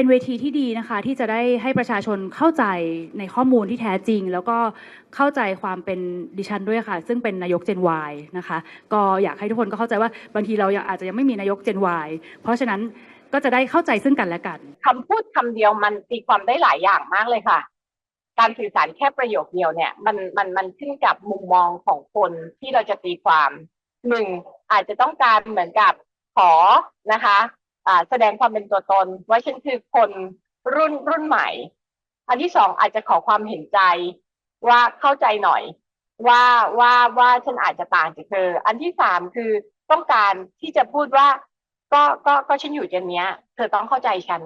เป็นเวทีที่ดีนะคะ ที่จะได้ให้ประชาชนเข้าใจในข้อมูลที่แท้จริง แล้วก็เข้าใจความเป็นดิฉันด้วยค่ะ ซึ่งเป็นนายก Gen Y นะคะ ก็อยากให้ทุกคนก็เข้าใจว่าบางทีเรายังอาจจะยังไม่มีนายก Gen Y เพราะฉะนั้นก็จะได้เข้าใจซึ่งกันและกันคำพูดคำเดียวมันตีความได้หลายอย่างมากเลยค่ะ การสื่อสารแค่ประโยคเดียวเนี่ย มันมันมันขึ้นกับมุมมองของคนที่เราจะตีความหนึ่งอาจจะต้องการเหมือนกับขอนะคะ แสดงความเป็นตัวตน ว่าฉันคือคนรุ่นรุ่นใหม่ อันที่สองอาจจะขอความเห็นใจว่าเข้าใจหน่อย ว่าว่าว่าฉันอาจจะต่างจากเธอ อันที่สามคือต้องการที่จะพูดว่า ก็ก็ก็ฉันอยู่เจนเนี้ย เธอต้องเข้าใจฉัน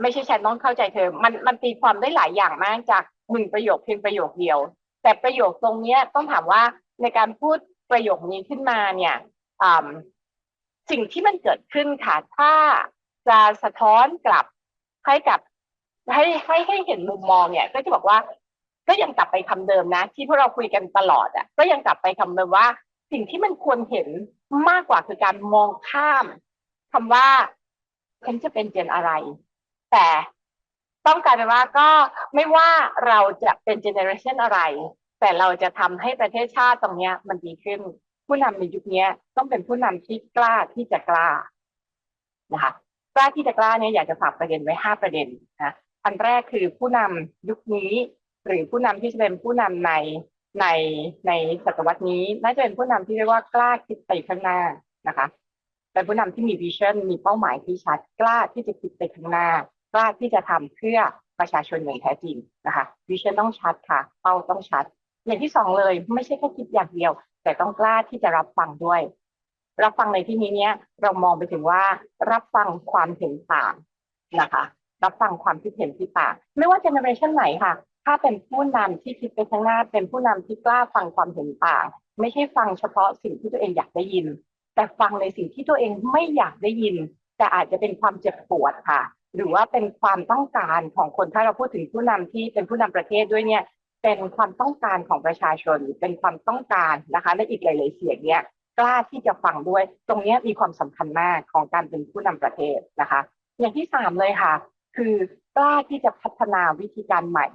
ไม่ใช่ฉันต้องเข้าใจเธอ มันมันตีความได้หลายอย่างมากจากหนึ่งประโยคเพียงประโยคเดียว แต่ประโยคตรงเนี้ยต้องถามว่าในการพูดประโยคนี้ขึ้นมาเนี่ยอ่า สิ่งที่มันเกิดขึ้นค่ะถ้าจะสะท้อนกลับให้กับให้ให้ให้เห็นมุมมองเนี่ย ก็จะบอกว่า ก็ยังกลับไปคำเดิมนะ ที่พวกเราคุยกันตลอดอะ ก็ยังกลับไปคำเดิมว่า สิ่งที่มันควรเห็นมากกว่าคือการมองข้ามคำว่าฉันจะเป็นเจนอะไร แต่ต้องการเป็นว่าก็ไม่ว่าเราจะเป็นเจเนอเรชันอะไร แต่เราจะทำให้ประเทศชาติตรงเนี้ย มันดีขึ้น ผู้นำในยุคนี้ต้องเป็นผู้นำที่กล้าที่จะกล้านะคะกล้าที่จะกล้าเนี่ยอยากจะฝากประเด็นไว้ห้าประเด็นนะอันแรกคือผู้นำยุคนี้ หรือผู้นำที่จะเป็นผู้นำในในในศตวรรษนี้ น่าจะเป็นผู้นำที่เรียกว่ากล้าคิดไปข้างหน้านะคะเป็นผู้นำที่มีวิชั่นมีเป้าหมายที่ชัด กล้าที่จะคิดไปข้างหน้า กล้าที่จะทำเพื่อประชาชนอย่างแท้จริงนะคะวิชั่นต้องชัดค่ะเป้าต้องชัด อย่างที่สองเลยไม่ใช่แค่คิดอย่างเดียว แต่ต้องกล้าที่จะรับฟังด้วย รับฟังในที่นี้เนี้ยเรามองไปถึงว่ารับฟังความเห็นต่างนะคะ รับฟังความคิดเห็นที่ต่างไม่ว่าเจเนอเรชันไหนค่ะ ถ้าเป็นผู้นำที่คิดไปข้างหน้า เป็นผู้นำที่กล้าฟังความเห็นต่าง ไม่ใช่ฟังเฉพาะสิ่งที่ตัวเองอยากได้ยิน แต่ฟังในสิ่งที่ตัวเองไม่อยากได้ยิน แต่อาจจะเป็นความเจ็บปวดค่ะหรือว่าเป็นความต้องการของคนถ้าเราพูดถึงผู้นำที่เป็นผู้นำประเทศด้วยเนี่ย เป็นความต้องการของประชาชนเป็นความต้องการนะคะในอีกหลาย ๆ เสียงเนี่ยกล้าที่จะฟังด้วย ตรงนี้มีความสำคัญมากของการเป็นผู้นำประเทศนะคะ อย่างที่สามเลยค่ะ คือกล้าที่จะพัฒนาวิธีการใหม่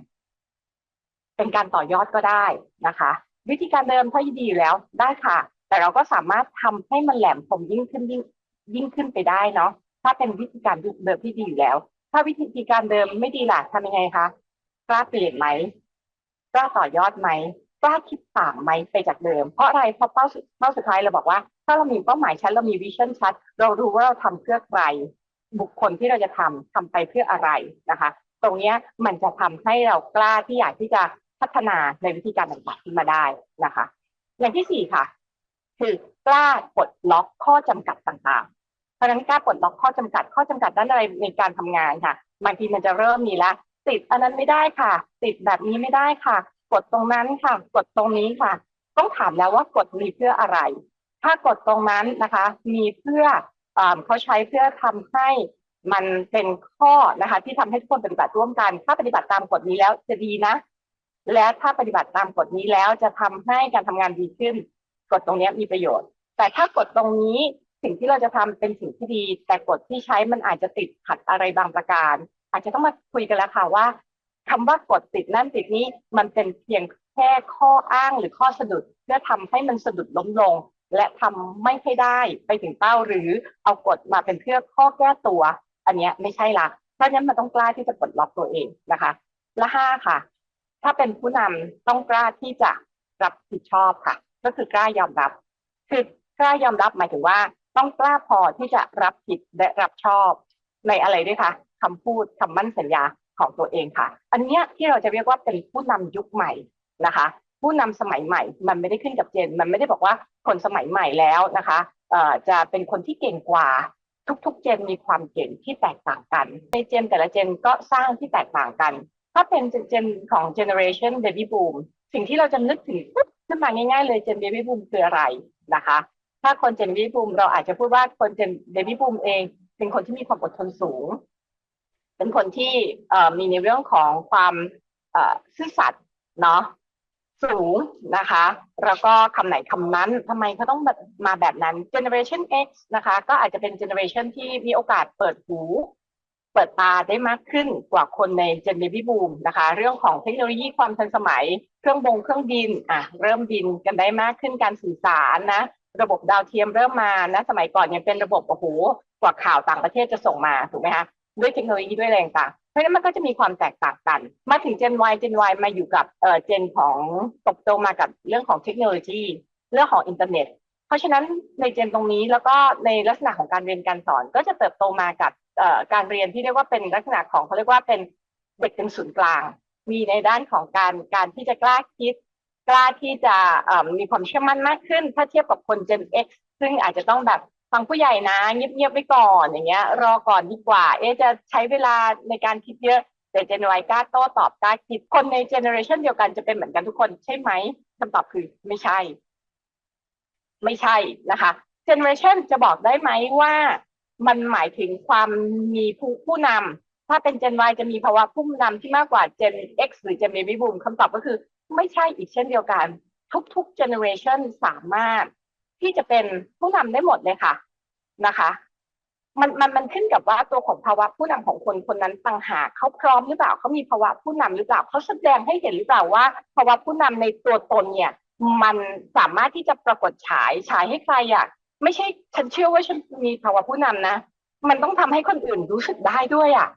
เป็นการต่อยอดก็ได้นะคะ วิธีการเดิมถ้าดีอยู่แล้วได้ค่ะ แต่เราก็สามารถทำให้มันแหลมคมยิ่งขึ้นยิ่งยิ่งขึ้นไปได้เนาะถ้าเป็นวิธีการเดิมที่ดีอยู่แล้ว ถ้าวิธีการเดิมไม่ดีล่ะทำยังไงคะกล้าเปลี่ยนไหม กล้าต่อยอดไหมกล้าคิดต่างไหมไปจากเดิม เพราะอะไรเพราะเป้าเป้าสุดท้ายเราบอกว่า ถ้าเรามีเป้าหมายชัดเรามีวิชั่นชัด เรารู้ว่าเราทำเพื่อใครบุคคลที่เราจะทำทำไปเพื่ออะไรนะคะ ตรงนี้มันจะทำให้เรากล้าที่อยากที่จะพัฒนาในวิธีการต่างๆขึ้นมาได้นะคะ อย่างที่สี่ค่ะ คือกล้าปลดล็อกข้อจำกัดต่างๆ เพราะฉะนั้นกล้าปลดล็อกข้อจำกัดข้อจำกัดด้านอะไรในการทำงานค่ะบางทีมันจะเริ่มมีแล้ว ติดอันนั้นไม่ได้ค่ะ ติดแบบนี้ไม่ได้ค่ะ กดตรงนั้นค่ะ กดตรงนี้ค่ะ ต้องถามแล้วว่ากดมีเพื่ออะไร ถ้ากดตรงนั้นนะคะ มีเพื่ออเขาใช้เพื่อทำให้มันเป็นข้อนะคะ ที่ทำให้ทุกคนปฏิบัติร่วมกัน ถ้าปฏิบัติตามกฎนี้แล้วจะดีนะ และถ้าปฏิบัติตามกฎนี้แล้วจะทำให้การทำงานดีขึ้น กฎตรงนี้มีประโยชน์ แต่ถ้ากฎตรงนี้สิ่งที่เราจะทำเป็นสิ่งที่ดี แต่กฎที่ใช้มันอาจจะติดขัดอะไรบางประการ อาจจะต้องมาคุยกันแล้วค่ะว่าคำว่ากฎติดนั่นติดนี้มันเป็นเพียงแค่ข้ออ้างหรือข้อสะดุด เพื่อทำให้มันสะดุดล้มลง และทำไม่ให้ได้ไปถึงเป้าหรือเอากฎมาเป็นเพื่อข้อแก้ตัว อันนี้ไม่ใช่ละเพราะฉะนั้นมันต้องกล้าที่จะปลดล็อกตัวเองนะคะและห้าค่ะ ถ้าเป็นผู้นำต้องกล้าที่จะรับผิดชอบค่ะ ก็คือกล้ายอมรับ คือกล้ายอมรับหมายถึงว่า ต้องกล้าพอที่จะรับผิดและรับชอบในอะไรด้วยคะ คำพูดคำมั่นสัญญาของตัวเองค่ะ อันนี้ที่เราจะเรียกว่าเป็นผู้นำยุคใหม่นะคะ ผู้นำสมัยใหม่ มันไม่ได้ขึ้นกับเจน มันไม่ได้บอกว่าคนสมัยใหม่แล้วนะคะจะเป็นคนที่เก่งกว่าทุกๆ เจนมีความเก่งที่แตกต่างกัน ในเจนแต่ละเจนก็สร้างที่แตกต่างกัน ถ้าเป็นเจนของ generation baby boom สิ่งที่เราจะนึกถึงปุ๊บขึ้นมาง่ายๆเลยเจน baby boom คืออะไรนะคะ ถ้าคนเจน baby boom เราอาจจะพูดว่าคนเจน baby boom เอง เป็นคนที่มีความอดทนสูง เป็นคนที่มีในเรื่องของความซื่อสัตย์เนาะสูงนะคะ แล้วก็คำไหนคำนั้นทำไมเขาต้องมาแบบนั้น generation X นะคะ ก็อาจจะเป็น generation ที่มีโอกาสเปิดหู เปิดตาได้มากขึ้นกว่าคนในเจนเบบี้บูมนะคะ เรื่องของเทคโนโลยีความทันสมัย เครื่องบงเครื่องบินอะเริ่มบินกันได้มากขึ้นการสื่อสารนะ ระบบดาวเทียมเริ่มมานะ สมัยก่อนยังเป็นระบบโอ้โหกว่าข่าวต่างประเทศจะส่งมาถูกไหมคะ ด้วยเทคโนโลยีด้วยแรงต่างเพราะฉะนั้นมันก็จะมีความแตกต่างกัน มาถึง Gen Y Gen Y มาอยู่กับเอ่อเจนของตกโตมากับเรื่องของเทคโนโลยี เรื่องของอินเทอร์เน็ต เพราะฉะนั้นในเจนตรงนี้แล้วก็ในลักษณะของการเรียนการสอน ก็จะเติบโตมากับเอ่อการเรียนที่เรียกว่าเป็นลักษณะของเขาเรียกว่าเป็นเด็กเป็นศูนย์กลาง มีในด้านของการการที่จะกล้าคิด กล้าที่จะเอ่อมีความเชื่อมั่นมากขึ้น ถ้าเทียบกับคน Gen X ซึ่งอาจจะต้องแบบ ฟังผู้ใหญ่นะเงียบๆไว้ก่อนอย่างเงี้ย รอก่อนดีกว่า เอ๊จะใช้เวลาในการคิดเยอะแต่ Gen Y กล้าโต้ตอบกล้าคิดคนในเจเนอเรชันเดียวกันจะเป็นเหมือนกันทุกคนใช่ไหมคำตอบคือไม่ใช่ ไม่ใช่นะคะเจเนอเรชันจะบอกได้ไหมว่ามันหมายถึงความมีผู้ผู้นำถ้าเป็น Gen Y จะมีภาวะผู้นำที่มากกว่า Gen X หรือ Gen Baby Boom คำตอบก็คือไม่ใช่อีกเช่นเดียวกัน ทุกๆ generation สามารถ ที่จะเป็นผู้นำได้หมดเลยค่ะนะคะ มันมันมันขึ้นกับว่าตัวของภาวะผู้นำของคนคนนั้นต่างหากเขาพร้อมหรือเปล่าเขามีภาวะผู้นำหรือเปล่าเขาแสดงให้เห็นหรือเปล่าว่า ภาวะผู้นำในตัวตนเนี่ย มันสามารถที่จะปรากฏฉายฉายให้ใครอะไม่ใช่ฉันเชื่อว่าฉันมีภาวะผู้นำนะ มันต้องทำให้คนอื่นรู้สึกได้ด้วยอะ